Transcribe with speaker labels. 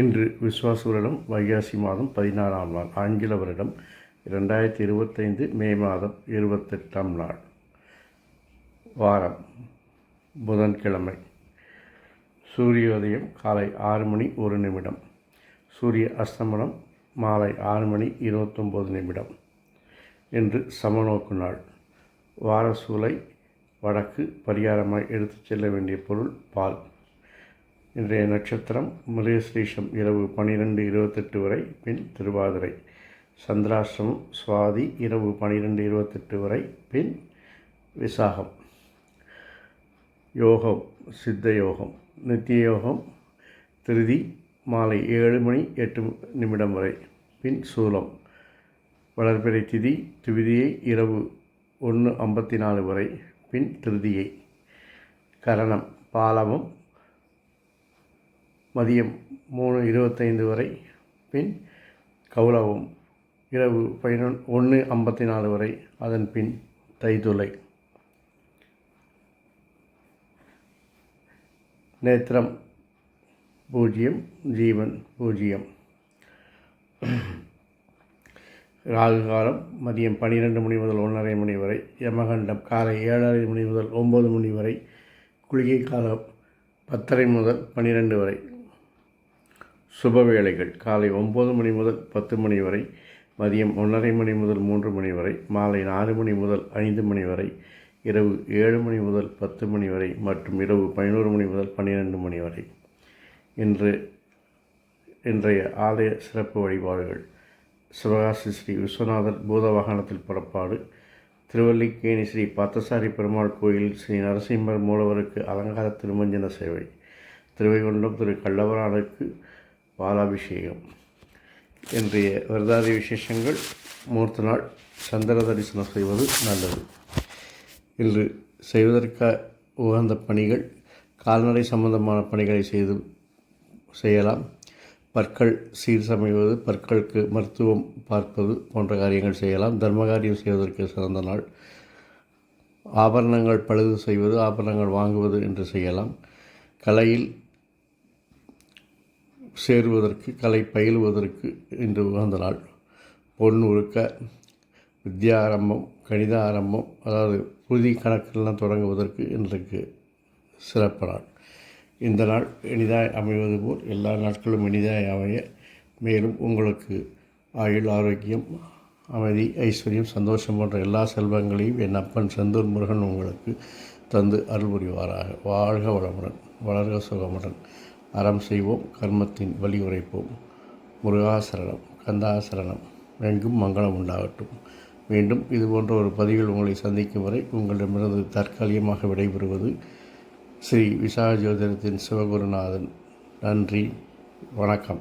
Speaker 1: இன்று விஸ்வாச வருடம் வைகாசி மாதம் பதினாறாம் நாள் ஆங்கில வருடம் இரண்டாயிரத்தி இருபத்தைந்து மே மாதம் இருபத்தெட்டாம் நாள் வாரம் புதன்கிழமை. சூரியோதயம் காலை ஆறு மணி ஒரு நிமிடம். சூரிய அஸ்தமனம் மாலை ஆறு மணி இருபத்தொம்போது நிமிடம் என்று சமநோக்கு நாள் வாரசூலை வடக்கு பரிகாரமாய் எடுத்துச் செல்ல வேண்டிய பொருள் பால். இன்றைய நட்சத்திரம் மிருகஸ்ரீஷம் இரவு பன்னிரெண்டு இருபத்தெட்டு வரை பின் திருவாதிரை. சந்திராஷ்டிரமம் சுவாதி இரவு பன்னிரெண்டு இருபத்தெட்டு வரை பின் விசாகம். யோகம் சித்த யோகம் நித்திய யோகம் திருதி மாலை ஏழு மணி எட்டு நிமிடம் வரை. பின் சூலம். வளர்பிறை திதி திவிதியை இரவு ஒன்று ஐம்பத்தி நாலு வரை. பின் திருதியை. கரணம். பாலமும் மதியம் மூணு இருபத்தைந்து வரை. பின் கௌலவம். இரவு பதினொன்று ஒன்று ஐம்பத்தி நாலு வரை. அதன் பின் தைதுளை. நேத்திரம். பூஜ்ஜியம் ஜீவன் பூஜ்ஜியம் ராகு காலம் மதியம் பன்னிரெண்டு மணி முதல் ஒன்றரை மணி வரை. யமகண்டம் காலை ஏழரை மணி முதல் ஒம்பது மணி வரை. குளிகை காலம் பத்தரை முதல் பன்னிரெண்டு வரை. சுப வேளைகள் காலை ஒம்பது மணி முதல் பத்து மணி வரை. மதியம் ஒன்றரை மணி முதல் மூன்று மணி வரை. மாலை நாலு மணி முதல் ஐந்து மணி வரை. இரவு ஏழு மணி முதல் பத்து மணி வரை. மற்றும் இரவு பதினோரு மணி முதல் பன்னிரெண்டு மணி வரை. இன்று இன்றைய ஆலய சிறப்பு வழிபாடுகள். சிவகாசி ஸ்ரீ விஸ்வநாதர் பூத வாகனத்தில் புறப்பாடு. திருவல்லிக்கேணி ஸ்ரீ பார்த்தசாரி பெருமாள் கோயில் ஸ்ரீ நரசிம்மர் மூலவருக்கு அலங்கார திருமஞ்சன சேவை. திருவைகுண்டம் திரு கள்ளவரானுக்கு பாலாபிஷேகம். இன்றைய விரதாதி விசேஷங்கள் மூர்த்த நாள் சந்திர தரிசனம் செய்வது நல்லது. இன்று செய்வதற்காக உகந்த பணிகள் கால்நடை சம்பந்தமான பணிகளை செய்து செய்யலாம். பற்கள் சீர் சமைவது பற்களுக்கு மருத்துவம் பார்ப்பது போன்ற காரியங்கள் செய்யலாம். தர்மகாரியம் செய்வதற்கு சிறந்த நாள். ஆபரணங்கள் பழுது செய்வது ஆபரணங்கள் வாங்குவது என்று செய்யலாம். கலையில் சேருவதற்கு கலை பயிலுவதற்கு இன்று உகந்த நாள். பொன் உருக்க வித்யா ஆரம்பம் கணித ஆரம்பம் அதாவது புதிய கணக்கெல்லாம் தொடங்குவதற்கு இன்றைக்கு சிறப்பு நாள். இந்த நாள் இனிதாய் அமைவது போல் எல்லா நாட்களும் இனிதாய் அமைய மேலும் உங்களுக்கு ஆயுள் ஆரோக்கியம் அமைதி ஐஸ்வர்யம் சந்தோஷம் போன்ற எல்லா செல்வங்களையும் என் அப்பன் செந்தூர் முருகன் உங்களுக்கு தந்து அருள் புரிவாராக. வாழ்க வளமுடன் வளர்க சுகமுடன். அறம் செய்வோம் கர்மத்தின் வழி உரைப்போம். முருகாசரணம் கந்தாசரணம் எங்கும் மங்களம் உண்டாகட்டும். மீண்டும் இதுபோன்ற ஒரு பதிவில் உங்களை சந்திக்கும் வரை உங்களிடமிருந்து தற்காலிகமாக விடைபெறுவது ஸ்ரீ விசா ஜோதிடத்தின் சிவகுருநாதன். நன்றி. வணக்கம்.